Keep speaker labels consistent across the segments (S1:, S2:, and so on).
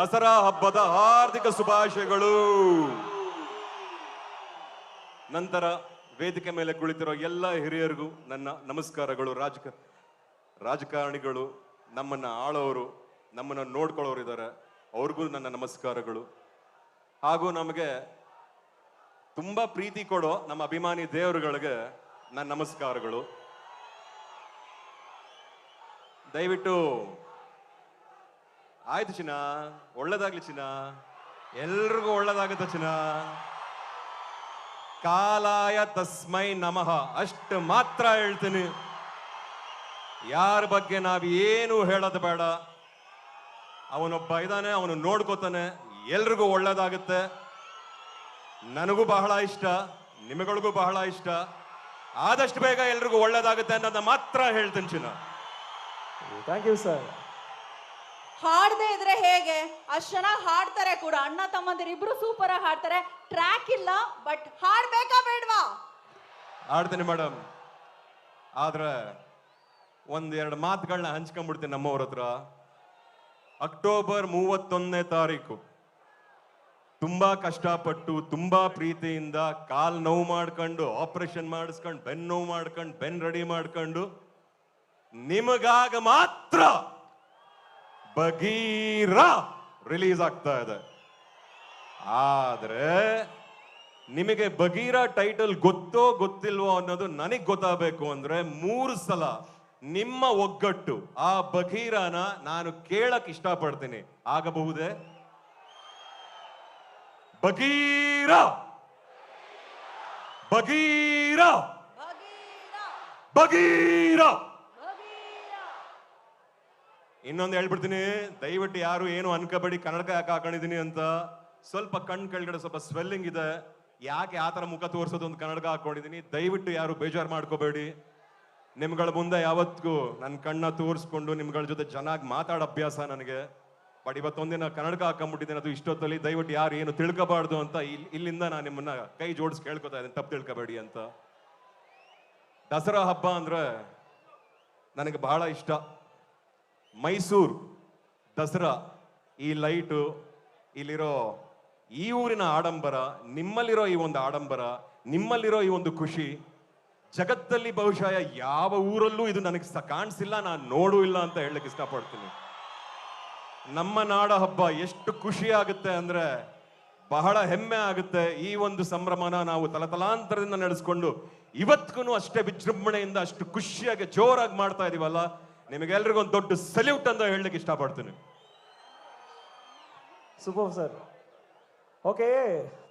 S1: ದಸರಾ ಹಬ್ಬದ ಹಾರ್ದಿಕ ಶುಭಾಶಯಗಳು. ನಂತರ ವೇದಿಕೆ ಮೇಲೆ ಕುಳಿತಿರೋ ಎಲ್ಲ ಹಿರಿಯರಿಗೂ ನನ್ನ ನಮಸ್ಕಾರಗಳು. ರಾಜಕ, ರಾಜಕಾರಣಿಗಳು, ನಮ್ಮನ್ನ ಆಳೋರು, ನಮ್ಮನ್ನ ನೋಡ್ಕೊಳ್ಳೋರು ಇದ್ದಾರೆ. ಅವ್ರಿಗೂ ನನ್ನ ನಮಸ್ಕಾರಗಳು. ಹಾಗೂ ನಮಗೆ ತುಂಬ ಪ್ರೀತಿ ಕೊಡೋ ನಮ್ಮ ಅಭಿಮಾನಿ ದೇವರುಗಳಿಗೆ ನನ್ನ ನಮಸ್ಕಾರಗಳು. ದಯವಿಟ್ಟು ಆಯ್ತು ಚಿನ್ನ, ಒಳ್ಳೇದಾಗ್ಲಿ ಚಿನ್ನ. ಎಲ್ರಿಗೂ ಒಳ್ಳೇದಾಗುತ್ತೆ ಚಿನ್ನ. ಕಾಲಾಯ ತಸ್ಮೈ ನಮಃ. ಅಷ್ಟು ಮಾತ್ರ ಹೇಳ್ತೀನಿ. ಯಾರ ಬಗ್ಗೆ ನಾವು ಏನು ಹೇಳೋದು ಬೇಡ. ಅವನೊಬ್ಬ ಇದ್ದಾನೆ ಅವನು ನೋಡ್ಕೋತಾನೆ. ಎಲ್ರಿಗೂ ಒಳ್ಳೇದಾಗುತ್ತೆ. ನನಗೂ ಬಹಳ ಇಷ್ಟ. ನಿಮಗಳಿಗೂ ಬಹಳ ಇಷ್ಟ. ಆದಷ್ಟು ಬೇಗ ಎಲ್ರಿಗೂ ಒಳ್ಳೇದಾಗುತ್ತೆ ಅನ್ನೋದನ್ನ ಮಾತ್ರ ಹೇಳ್ತೀನಿ ಚಿನ್ನ.
S2: ಥ್ಯಾಂಕ್ ಯು ಸರ್
S3: ಹಾಡದೆ ಇದ್ರೆ ಹೇಗೆ? ಅಷ್ಟು ಚೆನ್ನಾಗಿ ಹಾಡ್ತಾರೆ ಕೂಡ. ಅಣ್ಣ ತಮ್ಮಂದಿರು ಇಬ್ರು ಸೂಪರ್ ಆಗಿ ಹಾಡ್ತಾರೆ. ಟ್ರ್ಯಾಕ್ ಇಲ್ಲ ಬಟ್ ಹಾಡ್ಬೇಕಾ ಬೇಡ್ವಾ?
S1: ಆಡ್ತೀನಿ ಮೇಡಮ್ ಆದ್ರೆ ಒಂದೆರಡು ಮಾತುಗಳನ್ನ ಹಂಚ್ಕೊಂಡ್ಬಿಡ್ತೀನಿ ನಮ್ಮವ್ರ ಹತ್ರ. ಅಕ್ಟೋಬರ್ ಮೂವತ್ತೊಂದನೇ ತಾರೀಕು. ತುಂಬಾ ಕಷ್ಟಪಟ್ಟು, ತುಂಬಾ ಪ್ರೀತಿಯಿಂದ ಕಾಲ್ ನೋವು ಮಾಡ್ಕೊಂಡು ಆಪರೇಷನ್ ಮಾಡಿಸ್ಕೊಂಡು ಬೆನ್ ನೋವು ಮಾಡ್ಕೊಂಡು ಬೆನ್ ರೆಡಿ ಮಾಡ್ಕೊಂಡು, ನಿಮಗಾಗ ಮಾತ್ರ ಬಗೀರ ರಿಲೀಸ್ ಆಗ್ತಾ ಇದೆ. ಆದ್ರೆ ನಿಮಗೆ ಬಗೀರ ಟೈಟಲ್ ಗೊತ್ತೋ ಗೊತ್ತಿಲ್ವೋ ಅನ್ನೋದು ನನಗ್ ಗೊತ್ತಾಗಬೇಕು ಅಂದ್ರೆ ಮೂರು ಸಲ ನಿಮ್ಮ ಒಗ್ಗಟ್ಟು ಆ ಬಗೀರನ ನಾನು ಕೇಳಕ್ ಇಷ್ಟಪಡ್ತೀನಿ. ಆಗಬಹುದೇ? ಬಗೀರ ಬಗೀರ ಬಗೀರ ಇನ್ನೊಂದು ಹೇಳ್ಬಿಡ್ತೀನಿ, ದಯವಿಟ್ಟು ಯಾರು ಏನು ಅನ್ಕೋಬೇಡಿ ಕನ್ನಡಕ ಯಾಕೆ ಹಾಕೊಂಡಿದ್ದೀನಿ ಅಂತ ಸ್ವಲ್ಪ ಕಣ್ ಕೆಳಗಡೆ ಸ್ವಲ್ಪ ಸ್ವೆಲ್ಲಿಂಗ್ ಇದೆ. ಯಾಕೆ ಆ ಥರ ಮುಖ ತೋರಿಸೋದು ಒಂದು ಕನ್ನಡಕ ಹಾಕೊಂಡಿದ್ದೀನಿ ದಯವಿಟ್ಟು ಯಾರು ಬೇಜಾರು ಮಾಡ್ಕೋಬೇಡಿ. ನಿಮ್ಗಳ ಮುಂದೆ ಯಾವತ್ತಿಗೂ ನನ್ನ ಕಣ್ಣ ತೋರಿಸ್ಕೊಂಡು ನಿಮ್ಗಳ ಜೊತೆ ಚೆನ್ನಾಗಿ ಮಾತಾಡೋ ಅಭ್ಯಾಸ ನನಗೆ. ಬಟ್ ಇವತ್ತೊಂದಿನ ಕನ್ನಡಕ ಹಾಕೊಂಡ್ಬಿಟ್ಟಿದ್ದೇನೆ ಅದು ಇಷ್ಟೊತ್ತಲ್ಲಿ, ದಯವಿಟ್ಟು ಯಾರು ಏನು ತಿಳ್ಕೋಬಾರ್ದು ಅಂತ ಇಲ್- ಇಲ್ಲಿಂದ ನಾನು ನಿಮ್ಮನ್ನ ಕೈ ಜೋಡಿಸಿ ಕೇಳ್ಕೊತಾ ಇದ್ದೀನಿ, ತಪ್ಪು ತಿಳ್ಕೊಬೇಡಿ ಅಂತ. ದಸರಾ ಹಬ್ಬ ಅಂದ್ರೆ ನನಗೆ ಬಹಳ ಇಷ್ಟ. ಮೈಸೂರು, ದಸರಾ, ಈ ಲೈಟು, ಇಲ್ಲಿರೋ ಈ ಊರಿನ ಆಡಂಬರ, ನಿಮ್ಮಲ್ಲಿರೋ ಈ ಒಂದು ಆಡಂಬರ, ನಿಮ್ಮಲ್ಲಿರೋ ಈ ಒಂದು ಖುಷಿ, ಜಗತ್ತಲ್ಲಿ ಬಹುಶಃ ಯಾವ ಊರಲ್ಲೂ ಇದು ನನಗೆ ಸ ಕಾಣಿಸಿಲ್ಲ, ನಾನು ನೋಡೂ ಇಲ್ಲ ಅಂತ ಹೇಳಕ್ ಇಷ್ಟಪಡ್ತೀನಿ. ನಮ್ಮ ನಾಡ ಹಬ್ಬ ಎಷ್ಟು ಖುಷಿ ಆಗುತ್ತೆ ಅಂದರೆ ಬಹಳ ಹೆಮ್ಮೆ ಆಗುತ್ತೆ. ಈ ಒಂದು ಸಂಭ್ರಮನ ನಾವು ತಲತಲಾಂತರದಿಂದ ನಡೆಸ್ಕೊಂಡು ಇವತ್ತಿಗೂ ಅಷ್ಟೇ ವಿಜೃಂಭಣೆಯಿಂದ ಅಷ್ಟು ಖುಷಿಯಾಗಿ ಜೋರಾಗಿ ಮಾಡ್ತಾ ಇದೀವಲ್ಲ. ನಿಮಗೆಲ್ರಿಗೂ ಒಂದು ದೊಡ್ಡ ಸಲ್ಯೂಟ್ ಅಂತ ಹೇಳಲಿಕ್ಕೆ ಇಷ್ಟಪಡ್ತೀನಿ.
S2: Super sir. ಓಕೆ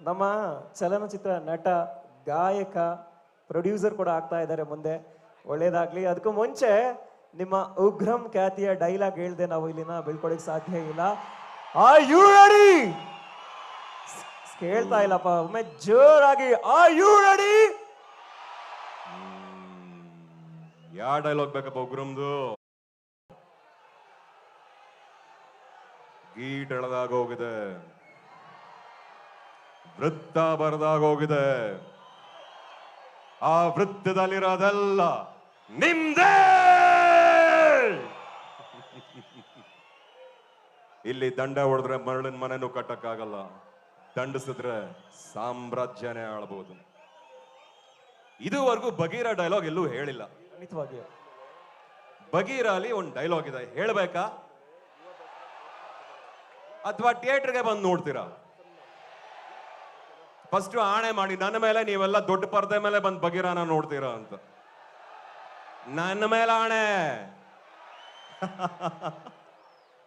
S2: ನಮ್ಮ ಚಲನಚಿತ್ರ ನಟ ಗಾಯಕ ಪ್ರೊಡ್ಯೂಸರ್ ಕೂಡ ಆಗ್ತಾ ಇದ್ದಾರೆ ಮುಂದೆ. ಒಳ್ಳೇದಾಗ್ಲಿ. ಅದಕ್ಕೂ ಮುಂಚೆ ನಿಮ್ಮ ಉಗ್ರಂ ಖ್ಯಾತಿಯ ಡೈಲಾಗ್ ಹೇಳ್ದೆ ನಾವು ಇಲ್ಲಿನ ಬೀಳ್ಕೊಳಕ್ ಸಾಧ್ಯ ಇಲ್ಲ. ಆ ಯು ರೆಡಿ ಕೇಳ್ತಾ ಇಲ್ಲಪ್ಪ. ಒಮ್ಮೆ ಜೋರಾಗಿ ಆ ಯು ರೆಡಿ
S1: ಯಾವ ಡೈಲಾಗ್ ಬೇಕಪ್ಪ ಉಗ್ರಮ್ದು ಹೋಗಿದೆ ವೃತ್ತ ಬರದಾಗ ಹೋಗಿದೆ ಆ ವೃತ್ತದಲ್ಲಿರೋದೆಲ್ಲ ನಿಮ್ದೇ! ಇಲ್ಲಿ ದಂಡ ಹೊಡೆದ್ರೆ ಮರಳಿನ ಮನೆನೂ ಕಟ್ಟಕ್ಕಾಗಲ್ಲ. ದಂಡಿಸಿದ್ರೆ ಸಾಮ್ರಾಜ್ಯನೇ ಆಳ್ಬಹುದು ಇದುವರೆಗೂ ಬಗೀರ ಡೈಲಾಗ್ ಎಲ್ಲೂ ಹೇಳಿಲ್ಲ.
S2: ಖಂಡಿತವಾಗಿ
S1: ಬಗೀರ ಅಲ್ಲಿ ಒಂದು ಡೈಲಾಗ್ ಇದೆ. ಹೇಳ್ಬೇಕಾ? ಅಥವಾ ಥಿಯೇಟರ್ಗೆ ಬಂದು ನೋಡ್ತೀರಾ? ಫಸ್ಟ್ ಆಣೆ ಮಾಡಿ, ನನ್ನ ಮೇಲೆ ನೀವೆಲ್ಲ ದೊಡ್ಡ ಪರದೆ ಮೇಲೆ ಬಂದು ಬಗೀರಾನ ನೋಡ್ತೀರಾ? ಅಂತ. ನನ್ನ ಮೇಲೆ ಆಣೆ.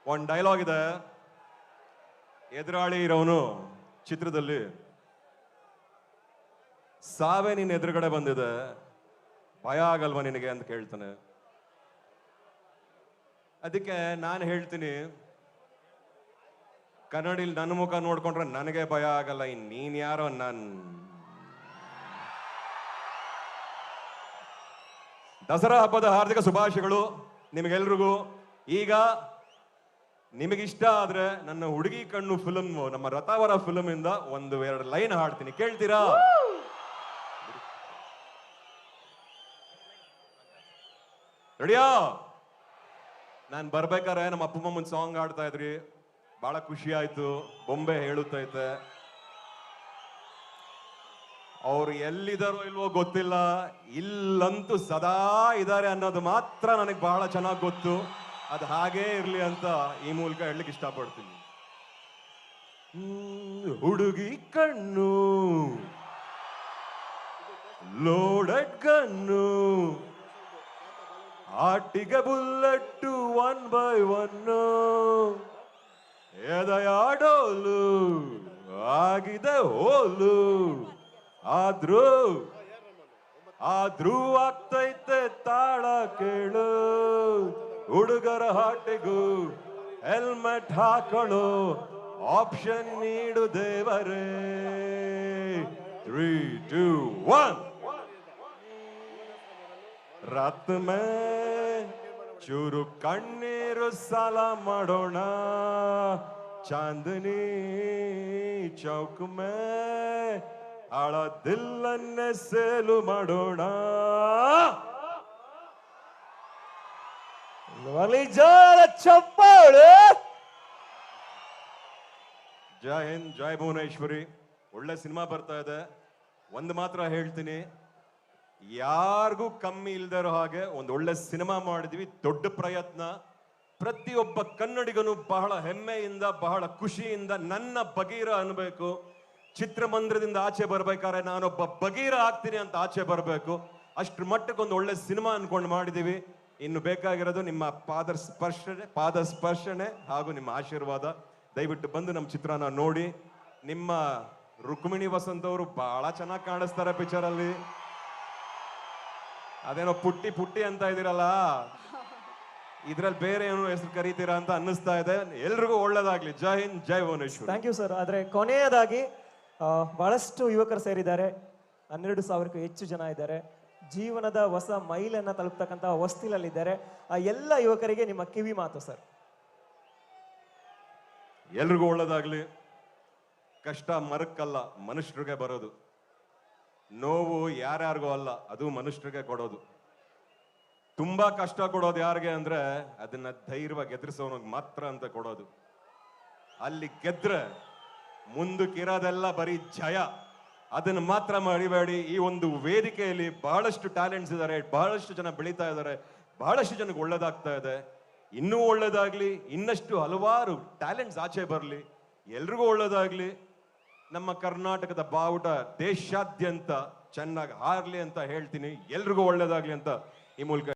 S1: ಒಂದು ಡೈಲಾಗ್ ಇದೆ. ಎದುರಾಳಿ ಇರೋನು ಚಿತ್ರದಲ್ಲಿ. ಸಾವೇ ನಿನ್ನ ಎದುರುಗಡೆ ಬಂದಿದೆ. ಭಯ ಆಗಲ್ವಾ ನಿನಗೆ ಅಂತ ಕೇಳ್ತಾನೆ. ಅದಕ್ಕೆ ನಾನು ಹೇಳ್ತೀನಿ ಕನ್ನಡಿಲಿ ನನ್ನ ಮುಖ ನೋಡ್ಕೊಂಡ್ರೆ ನನಗೆ ಭಯ ಆಗಲ್ಲ, ಇನ್ ನೀನ್ ಯಾರೋ ನನ್. ದಸರಾ ಹಬ್ಬದ ಹಾರ್ದಿಕ ಶುಭಾಶಯಗಳು ನಿಮಗೆಲ್ರಿಗೂ. ಈಗ ನಿಮಗಿಷ್ಟ ಆದ್ರೆ ನನ್ನ ಹುಡುಗಿ ಕಣ್ಣು ಫಿಲ್ಮ್ ನಮ್ಮ ರಥಾವರ ಫಿಲಮ್ ಇಂದ ಒಂದು ಎರಡು ಲೈನ್ ಹಾಡ್ತೀನಿ, ಕೇಳ್ತೀರಾ? ರೆಡಿಯಾ? ನಾನು ಬರ್ಬೇಕಾರೆ ನಮ್ಮ ಅಪ್ಪಮ್ಮ ಸಾಂಗ್ ಹಾಡ್ತಾ ಇದ್ರಿ. ಬಹಳ ಖುಷಿ ಆಯ್ತು. ಬೊಂಬೆ ಹೇಳುತ್ತೈತೆ ಅವ್ರು ಎಲ್ಲಿದ್ದಾರೋ ಇಲ್ವೋ ಗೊತ್ತಿಲ್ಲ. ಇಲ್ಲಂತೂ ಸದಾ ಇದ್ದಾರೆ ಅನ್ನೋದು ಮಾತ್ರ ನನಗೆ ಬಹಳ ಚೆನ್ನಾಗಿ ಗೊತ್ತು. ಅದು ಹಾಗೇ ಇರ್ಲಿ ಅಂತ ಈ ಮೂಲಕ ಹೇಳಲಿಕ್ಕೆ ಇಷ್ಟಪಡ್ತೀನಿ. ಹುಡುಗಿ ಕಣ್ಣು. ಲೋಡೆಡ್ ಕಣ್ಣು. ಆಟಿಗೆ ಬುಲ್ಲೆಟ್ಟು ಒನ್ ಬೈ ಒನ್ನು. ಎದೆಯಾಡೋಲು ಆಗಿದೆ ಹೋಲು. ಆದ್ರೂ ಆದ್ರೂ ಆಗ್ತೈತೆ ತಾಳ ಕೇಳು. ಹುಡುಗರ ಹಾಟಿಗೂ ಹೆಲ್ಮೆಟ್ ಹಾಕೊಳ್ಳು ಆಪ್ಷನ್ ನೀಡು ದೇವರೇ. ತ್ರೀ ಟೂ ಒನ್ ರಾತ್ ಮೇ ಚೂರು ಕಣ್ಣೀರು ಸಾಲ ಮಾಡೋಣ. ಚಾಂದನಿ ಚೌಕ್ ಮೇ ಆಳ ಸೇಲು ಮಾಡೋಣ.
S2: ಚಪ್ಪಳು ಚಪ್ಪಾಳೆ.
S1: ಜೈ ಹಿಂದ್, ಜೈ ಭುವನೇಶ್ವರಿ. ಒಳ್ಳೆ ಸಿನಿಮಾ ಬರ್ತಾ ಇದೆ. ಒಂದು ಮಾತ್ರ ಹೇಳ್ತೀನಿ. ಯಾರಿಗೂ ಕಮ್ಮಿ ಇಲ್ದಿರೋ ಹಾಗೆ ಒಂದು ಒಳ್ಳೆ ಸಿನಿಮಾ ಮಾಡಿದ್ವಿ. ದೊಡ್ಡ ಪ್ರಯತ್ನ. ಪ್ರತಿಯೊಬ್ಬ ಕನ್ನಡಿಗನು ಬಹಳ ಹೆಮ್ಮೆಯಿಂದ, ಬಹಳ ಖುಷಿಯಿಂದ ನನ್ನ ಬಗೀರ ಅನ್ಬೇಕು ಚಿತ್ರಮಂದಿರದಿಂದ ಆಚೆ ಬರ್ಬೇಕಾದ್ರೆ ನಾನೊಬ್ಬ ಬಗೀರ ಆಗ್ತೀನಿ ಅಂತ ಆಚೆ ಬರಬೇಕು. ಅಷ್ಟ್ರ ಮಟ್ಟಕ್ಕೆ ಒಂದು ಒಳ್ಳೆ ಸಿನಿಮಾ ಅನ್ಕೊಂಡು ಮಾಡಿದೀವಿ. ಇನ್ನು ಬೇಕಾಗಿರೋದು ನಿಮ್ಮ ಪಾದ ಸ್ಪರ್ಶನೆ ಪಾದ ಸ್ಪರ್ಶನೆ ಹಾಗೂ ನಿಮ್ಮ ಆಶೀರ್ವಾದ. ದಯವಿಟ್ಟು ಬಂದು ನಮ್ಮ ಚಿತ್ರನ ನೋಡಿ. ನಿಮ್ಮ ರುಕ್ಮಿಣಿ ವಸಂತ್ ಅವರು ಬಹಳ ಚೆನ್ನಾಗಿ ಕಾಣಿಸ್ತಾರೆ ಪಿಕ್ಚರಲ್ಲಿ ಅದೇನೋ ಪುಟ್ಟಿ ಪುಟ್ಟಿ ಅಂತ ಇದೀರಲ್ಲ ಇದ್ರಲ್ಲಿ ಬೇರೆ ಏನು ಹೆಸರು ಕರೀತೀರಾ ಅಂತ ಅನ್ನಿಸ್ತಾ ಇದೆ. ಎಲ್ರಿಗೂ ಒಳ್ಳೇದಾಗ್ಲಿ. ಜೈ ಹಿಂದ್ ಜೈ ಭುವನೇಶ್ವರ್.
S2: ಥ್ಯಾಂಕ್ ಯು ಸರ್ ಆದರೆ ಕೊನೆಯದಾಗಿ ಆ, ಬಹಳಷ್ಟು ಯುವಕರು ಸೇರಿದ್ದಾರೆ. ಹನ್ನೆರಡು ಸಾವಿರಕ್ಕೂ ಹೆಚ್ಚು ಜನ ಇದ್ದಾರೆ. ಜೀವನದ ಹೊಸ ಮೈಲನ್ನ ತಲುಪ್ತಕ್ಕಂಥ ಹೊಸ್ತಿಲಲ್ಲಿದ್ದಾರೆ. ಆ ಎಲ್ಲ ಯುವಕರಿಗೆ ನಿಮ್ಮ ಕಿವಿ ಮಾತು ಸರ್
S1: ಎಲ್ರಿಗೂ ಒಳ್ಳೇದಾಗ್ಲಿ. ಕಷ್ಟ ಮರಕ್ಕಲ್ಲ ಮನುಷ್ಯರಿಗೆ ಬರೋದು. ನೋವು ಯಾರ್ಯಾರಿಗೂ ಅಲ್ಲ ಅದು ಮನುಷ್ಯರಿಗೆ ಕೊಡೋದು. ತುಂಬಾ ಕಷ್ಟ ಕೊಡೋದು ಯಾರಿಗೆ ಅಂದ್ರೆ ಅದನ್ನ ಧೈರ್ಯವಾಗಿ ಎದುರಿಸೋನಿಗೆ ಮಾತ್ರ ಅಂತ ಕೊಡೋದು. ಅಲ್ಲಿ ಗೆದ್ರೆ ಮುಂದಕ್ಕಿರೋದೆಲ್ಲ ಬರೀ ಜಯ. ಅದನ್ನ ಮಾತ್ರ ಮರಿಬೇಡಿ. ಈ ಒಂದು ವೇದಿಕೆಯಲ್ಲಿ ಬಹಳಷ್ಟು ಟ್ಯಾಲೆಂಟ್ಸ್ ಇದ್ದಾರೆ ಬಹಳಷ್ಟು ಜನ ಬೆಳೀತಾ ಇದ್ದಾರೆ ಬಹಳಷ್ಟು ಜನಕ್ಕೆ ಒಳ್ಳೇದಾಗ್ತಾ ಇದೆ. ಇನ್ನೂ ಒಳ್ಳೇದಾಗ್ಲಿ, ಇನ್ನಷ್ಟು ಹಲವಾರು ಟ್ಯಾಲೆಂಟ್ಸ್ ಆಚೆ ಬರಲಿ. ಎಲ್ರಿಗೂ ಒಳ್ಳೇದಾಗ್ಲಿ. ನಮ್ಮ ಕರ್ನಾಟಕದ ಬಾವುಟ ದೇಶಾದ್ಯಂತ ಚೆನ್ನಾಗಿ ಹಾರಲಿ ಅಂತ ಹೇಳ್ತೀನಿ. ಎಲ್ರಿಗೂ ಒಳ್ಳೇದಾಗ್ಲಿ ಅಂತ ಈ ಮೂಲಕ